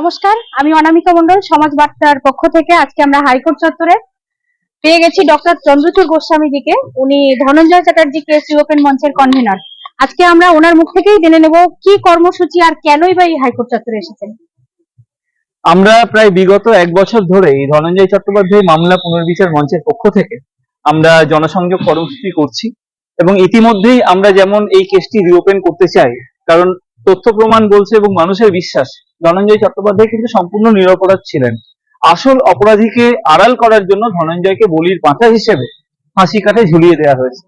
নমস্কার, আমি অনামিকা মন্ডল সমাজ বার্তার পক্ষ থেকে আজকে আমরা হাইকোর্ট চত্বরে পেয়ে গেছি ডক্টর চন্দ্রচূড় গোস্বামীজিকে। উনি ধনঞ্জয় চ্যাটার্জি কেস ওপেন মঞ্চের কনভেনর আজকে আমরা ওনার মুখ থেকেই জেনে নেব কি কর্মসূচি আর কেনই বা এই হাইকোর্ট চত্বরে এসেছেন। আমরা প্রায় বিগত এক বছর ধরে এই ধনঞ্জয় চট্টোপাধ্যায় মামলা পুনর্বিচার মঞ্চের পক্ষ থেকে আমরা জনসংযোগ কর্মসূচি করছি এবং ইতিমধ্যেই আমরা যেমন এই কেসটি রিওপেন করতে চাই, কারণ তথ্য প্রমাণ বলছে এবং মানুষের বিশ্বাস ধনঞ্জয় চট্টোপাধ্যায় কিন্তু সম্পূর্ণ নিরপরাধ ছিলেন। আসল অপরাধীকে আড়াল করার জন্য ধনঞ্জয়কে বলির পাঁঠা হিসেবে ফাঁসি কাঠে ঝুলিয়ে দেওয়া হয়েছে।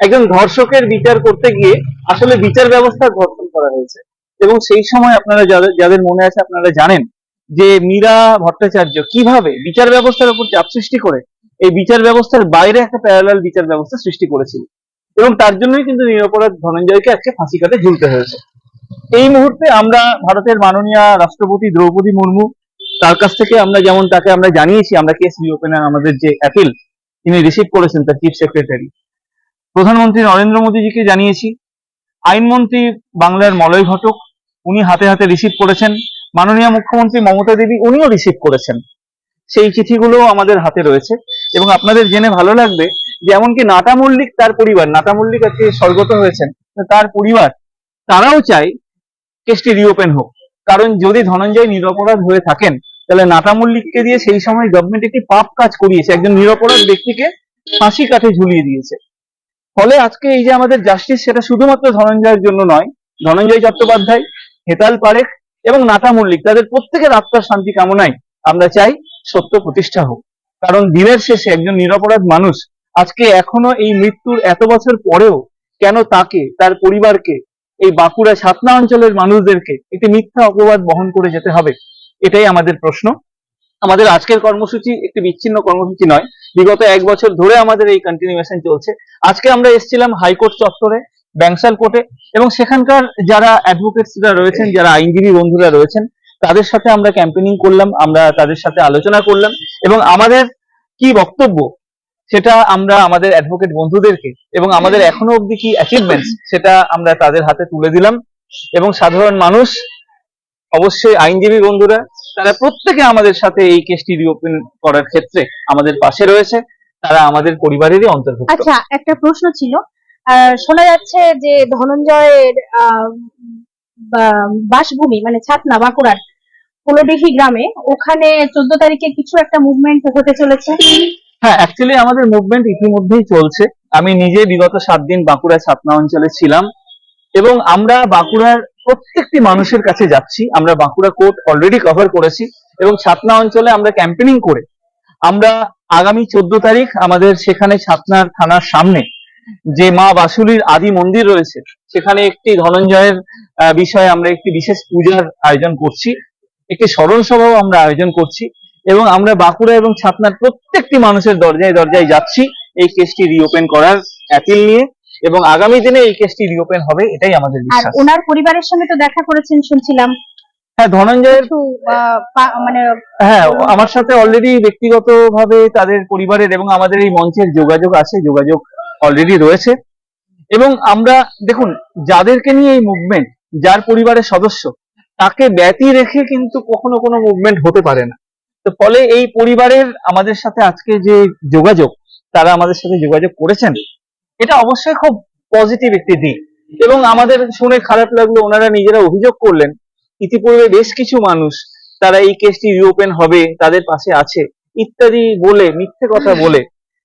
একজন ধর্ষকের বিচার করতে গিয়ে আসলে বিচার ব্যবস্থা ধর্ষণ করা হয়েছে। এবং সেই সময় আপনারা যাদের যাদের মনে আছে আপনারা জানেন যে মীরা ভট্টাচার্য কীভাবে বিচার ব্যবস্থার উপর চাপ সৃষ্টি করে এই বিচার ব্যবস্থার বাইরে একটা প্যারালাল বিচার ব্যবস্থা সৃষ্টি করেছিল। এবং তার জন্যই কিন্তু নিরপরাধ ধনঞ্জয়কে আজকে ফাঁসি কাটে ঝুলতে হয়েছে। এই মুহূর্তে আমরা ভারতের মাননীয় রাষ্ট্রপতি দ্রৌপদী মুর্মু, তার কাছ থেকে আমরা যেমন তাকে আমরা জানিয়েছি, আমরা কেস রিওপেনার আমাদের যে অ্যাপিল, তিনি রিসিভ করেছেন তার চিফ সেক্রেটারি প্রধানমন্ত্রী নরেন্দ্র মোদীজিকে জানিয়েছি। আইনমন্ত্রী বাংলার মলয় ঘটক, উনি হাতে হাতে রিসিভ করেছেন। মাননীয় মুখ্যমন্ত্রী মমতা দেবী, উনিও রিসিভ করেছেন। সেই চিঠিগুলো আমাদের হাতে রয়েছে। এবং আপনাদের জেনে ভালো লাগবে যে এমনকি নাটা মল্লিক, তার পরিবার, নাটা মল্লিক আজকে স্বর্গত হয়েছেন, তার পরিবার, তারাও চায় কেসটি রিওপেন হোক। কারণ যদি ধনঞ্জয় নিরপরাধ হয়ে থাকেন, তাহলে নাটা মল্লিককে দিয়ে সেই সময় গভর্নমেন্ট একটি পাপ কাজ করিয়েছে। একজন নিরপরাধ ব্যক্তিকে ফাঁসি কাঠে ঝুলিয়ে দিয়েছে। ফলে আজকে এই যে আমাদের জাস্টিস সেটা শুধুমাত্র ধনঞ্জয়ের জন্য নয়, ধনঞ্জয় চট্টোপাধ্যায়, হেতাল পারেখ এবং নাটা মল্লিক তাদের প্রত্যেকের আত্মার শান্তি কামনায় আমরা চাই সত্য প্রতিষ্ঠা হোক। কারণ দিনের শেষে একজন নিরপরাধ মানুষ আজকে এখনও এই মৃত্যুর এত বছর পরেও কেন তাকে, তার পরিবারকে এই বাঁকুড়া ছাতনা অঞ্চলের মানুষদেরকে একটি মিথ্যা অপবাদ বহন করে যেতে হবে, এটাই আমাদের প্রশ্ন। আমাদের আজকের কর্মসূচি একটি বিচ্ছিন্ন কর্মসূচি নয়, বিগত এক বছর ধরে আমাদের এই কন্টিনিউয়েশন চলছে। আজকে আমরা এসেছিলাম হাইকোর্ট চত্বরে, ব্যাংসাল কোর্টে, এবং সেখানকার যারা অ্যাডভোকেটসরা রয়েছেন, যারা আইনজীবী বন্ধুরা রয়েছেন, তাদের সাথে আমরা ক্যাম্পেনিং করলাম, আমরা তাদের সাথে আলোচনা করলাম, এবং আমাদের কি বক্তব্য সেটা আমরা আমাদের অ্যাডভোকেট বন্ধুদেরকে এবং আমাদের এখনও অবধি কি অ্যাচিভমেন্টস সেটা আমরা তাদের হাতে তুলে দিলাম। এবং সাধারণ মানুষ অবশ্যই আইনজীবী বন্ধুরা তারা প্রত্যেকে আমাদের সাথে এই কেসটি রিওপেন করার ক্ষেত্রে আমাদের পাশে রয়েছে। তারা আমাদের পরিবারেরই অন্তর্ভুক্ত। আচ্ছা একটা প্রশ্ন ছিল। আহ, শোনা যাচ্ছে যে ধনঞ্জয়ের বাসভূমি মানে ছাতনা বাঁকুড়ার কুলডিহি গ্রামে ওখানে চোদ্দ তারিখে কিছু একটা মুভমেন্ট হতে চলেছে। হ্যাঁ অ্যাকচুয়ালি আমাদের মুভমেন্ট ইতিমধ্যেই চলছে। আমি নিজে বিগত সাত দিন বাঁকুড়া ছাতনা অঞ্চলে ছিলাম এবং আমরা বাঁকুড়ার প্রত্যেকটি মানুষের কাছে যাচ্ছি। আমরা বাঁকুড়া কোর্ট অলরেডি কভার করেছি এবং ছাতনা অঞ্চলে আমরা ক্যাম্পেনিং করে আমরা আগামী চোদ্দ তারিখ আমাদের সেখানে ছাতনার থানার সামনে যে মা বাসুলির আদি মন্দির রয়েছে, সেখানে একটি ধনঞ্জয়ের বিষয়ে আমরা একটি বিশেষ পূজার আয়োজন করছি। একটি স্মরণ সভাও আমরা আয়োজন করছি। এবং আমরা বাঁকুড়া এবং ছাতনার প্রত্যেকটি মানুষের দরজায় দরজায় যাচ্ছি এই কেসটি রিওপেন করার অ্যাপিল নিয়ে এবং আগামী দিনে এই কেসটি রিওপেন হবে এটাই আমাদের আর বিশ্বাস। ওনার পরিবারের সঙ্গে তো দেখা করেছেন শুনছিলাম। হ্যাঁ ধনঞ্জয়ের কিছু আহ, পা- মানে হ্যাঁ আমার সাথে অলরেডি ব্যক্তিগত ভাবে তাদের পরিবারের এবং আমাদের এই মঞ্চের যোগাযোগ আছে যোগাযোগ অলরেডি রয়েছে। এবং আমরা দেখুন যাদেরকে নিয়ে এই মুভমেন্ট যার পরিবারের সদস্য তাকে ব্যতি রেখে কিন্তু কখনো কোনো মুভমেন্ট হতে পারে না। তো ফলে এই পরিবারের আমাদের সাথে আজকে যে যোগাযোগ, তারা আমাদের সাথে যোগাযোগ করেছেন, এটা অবশ্যই খুব পজিটিভ একটি দিক। এবং আমাদের শুনে খারাপ লাগল, ওনারা নিজেরা অভিযোগ করলেন, ইতিপূর্বে বেশ কিছু মানুষ, তারা এই কেসটি রিওপেন হবে, তাদের পাশে আছে, ইত্যাদি বলে, মিথ্যে কথা বলে,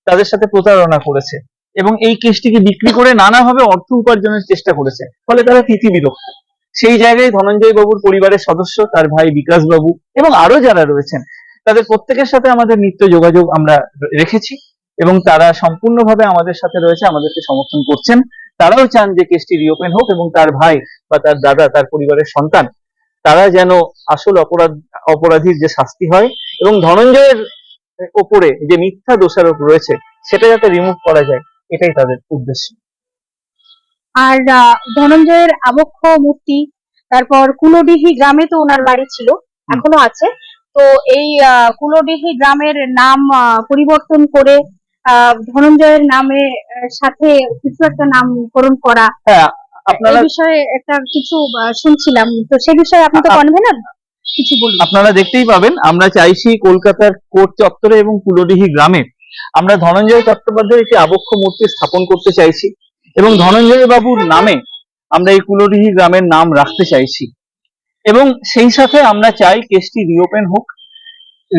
তাদের সাথে প্রতারণা করেছে। এবং এই কেসটিকে বিক্রি করে নানাভাবে অর্থ উপার্জনের চেষ্টা করেছে, ফলে তারা তিথি বিরক্ত। সেই জায়গায় ধনঞ্জয় বাবুর পরিবারের সদস্য, তার ভাই বিকাশ বাবু এবং আরও যারা রয়েছেন তাদের প্রত্যেকের সাথে আমাদের নিত্য যোগাযোগ আমরা রেখেছি এবং তারা সম্পূর্ণভাবে আমাদের সাথে রয়েছে আমাদেরকে সমর্থন করছেন। তারাও চান যে কেসটি রিওপেন হোক এবং তার ভাই বা তার দাদা তার পরিবারের সন্তান তারা যেন আসল অপরাধ অপরাধীর যে শাস্তি হয় এবং ধনঞ্জয়ের ওপরে যে মিথ্যা দোষারোপ রয়েছে সেটা যাতে রিমুভ করা যায় এটাই তাদের উদ্দেশ্য। আর ধনঞ্জয়ের আবক্ষ মূর্তি তারপর কুলডিহি গ্রামে তো ওনার বাড়ি ছিল এখনও আছে। তো এই কুলডিহি গ্রামের নাম পরিবর্তন করে ধনঞ্জয়ের নামে সাথে কিছু একটা নামকরণ করা। হ্যাঁ আপনারা বিষয়ে একটা কিছু শুনছিলাম। তো সে বিষয়ে আপনি তো কনভেনর কিছু বলুন। আপনারা দেখতেই পাবেন আমরা চাইছি কলকাতার কোর্ট চত্বরে এবং কুলডিহি গ্রামে আমরা ধনঞ্জয় চট্টোপাধ্যায়ের একটি আবক্ষ মূর্তি স্থাপন করতে চাইছি এবং ধনঞ্জয় বাবুর নামে আমরা এই কুলডিহি গ্রামের নাম রাখতে চাইছি। এবং সেই সাথে আমরা চাই কেসটি রিওপেন হোক।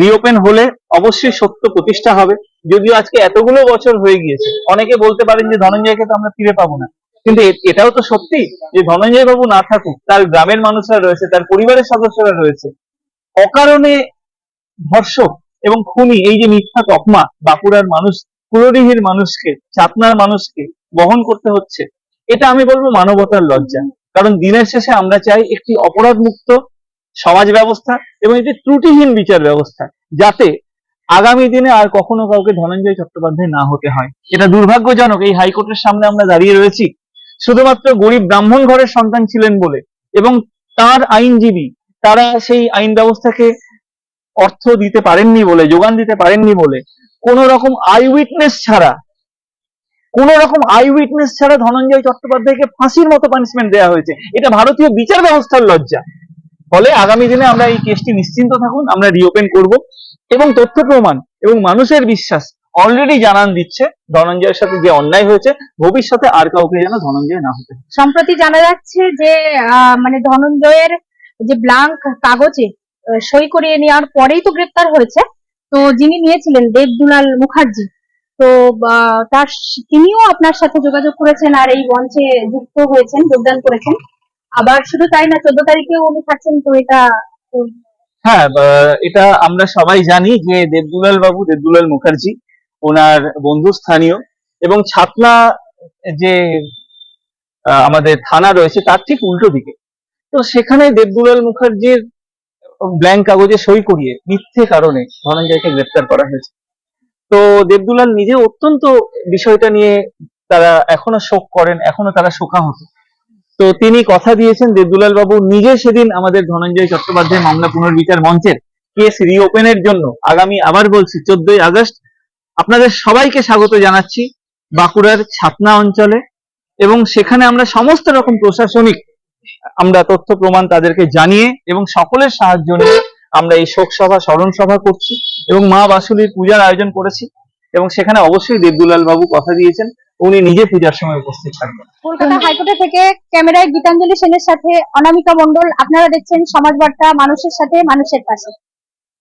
রিওপেন হলে অবশ্যই সত্য প্রতিষ্ঠা হবে। যদিও আজকে এতগুলো বছর হয়ে গিয়েছে। অনেকে বলতে পারেন যে ধনঞ্জয়কে তো আমরা ফিরে পাবো না। কিন্তু এটাও তো সত্যি যে ধনঞ্জয় বাবু না থাকুক, তার গ্রামের মানুষরা রয়েছে, তার পরিবারের সদস্যরা রয়েছে। অকারণে ধর্ষক এবং খুনি, এই যে মিথ্যা তকমা, বাঁকুড়ার মানুষ কুলডিহির মানুষকে, চাতনার মানুষকে বহন করতে হচ্ছে, এটা আমি বলব মানবতার লজ্জা। কারণ দিনের শেষে আমরা চাই একটি অপরাধ মুক্ত সমাজ ব্যবস্থা এবং একটি ত্রুটিহীন বিচার ব্যবস্থা যাতে আগামী দিনে আর কখনো কাউকে ধনঞ্জয় চট্টোপাধ্যায় না হতে হয়। এটা দুর্ভাগ্যজনক। এই হাইকোর্টের সামনে আমরা দাঁড়িয়ে রয়েছি। শুধুমাত্র গরিব ব্রাহ্মণ ঘরের সন্তান ছিলেন বলে এবং তার আইনজীবী তারা সেই আইন ব্যবস্থাকে অর্থ দিতে পারেননি বলে, যোগান দিতে পারেননি বলে কোন রকম আই উইটনেস ছাড়া কোন রকম আই উইটনেস ছাড়া ধনঞ্জয় চট্টোপাধ্যায়কে ফাঁসির মতো পানিশমেন্ট দেওয়া হয়েছে। এটা ভারতীয় বিচার ব্যবস্থার লজ্জা। ফলে আগামী দিনে আমরা এই কেসটি নিশ্চিন্ত থাকুন, আমরা রিওপেন করব এবং তথ্য প্রমাণ এবং মানুষের বিশ্বাস অলরেডি জানান দিচ্ছে ধনঞ্জয়ের সাথে যে অন্যায় হয়েছে, ভবিষ্যতে আর কাউকে যেন ধনঞ্জয় না হতে সম্প্রতি জানা যাচ্ছে যে মানে ধনঞ্জয়ের যে ব্লাঙ্ক কাগজে সই করিয়ে নেওয়ার পরেই তো গ্রেপ্তার হয়েছে। তো যিনি নিয়েছিলেন দেবদুলাল মুখার্জি তো তার তিনিও আপনার সাথে যোগাযোগ করেছেন আর এই মঞ্চে যুক্ত হয়েছেন, যোগদান করেছেন। আবার শুধু তাই না, চোদ্দ তারিখেও উনি থাকছেন, তো এটা হ্যাঁ এটা আমরা সবাই জানি যে দেবদুলাল বাবু, দেবদুলাল মুখার্জি, ওনার বন্ধু স্থানীয় এবং ছাতনা যে আমাদের থানা রয়েছে, তার ঠিক উল্টো দিকে। তো সেখানে দেবদুলাল মুখার্জির ব্ল্যাঙ্ক কাগজে সই করিয়ে মিথ্যে কারণে ধনঞ্জয়কে গ্রেপ্তার করা হয়েছে। তো দেবদুলাল নিজে অত্যন্ত বিষয়টা নিয়ে তারা এখনও শোক করেন, এখনও তারা শোকাহত। তো তিনি কথা দিয়েছেন দেবদুলাল বাবু, নিজে সেদিন আমাদের ধনঞ্জয় চট্টোপাধ্যায় মামলা পুনর্বিচার মঞ্চের কেস রিওপেনের জন্য, আগামী আবার বলছি, চোদ্দই আগস্ট, আপনাদের সবাইকে স্বাগত জানাচ্ছি বাঁকুড়ার ছাতনা অঞ্চলে। এবং সেখানে আমরা সমস্ত রকম প্রশাসনিক আমরা তথ্য প্রমাণ তাদেরকে জানিয়ে এবং সকলের সাহায্য নিয়ে আমরা এই শোক সভা, স্মরণ সভা করছি এবং মা বাসুলির পূজার আয়োজন করেছি এবং সেখানে অবশ্যই দেবদুলাল বাবু কথা দিয়েছেন, উনি নিজে পূজার সময় উপস্থিত থাকবেন। কলকাতা হাইকোর্টে থেকে ক্যামেরায় গীতাঞ্জলি সেনের সাথে অনামিকা মন্ডল আপনারা দেখছেন সমাজ বার্তা মানুষের সাথে, মানুষের পাশে।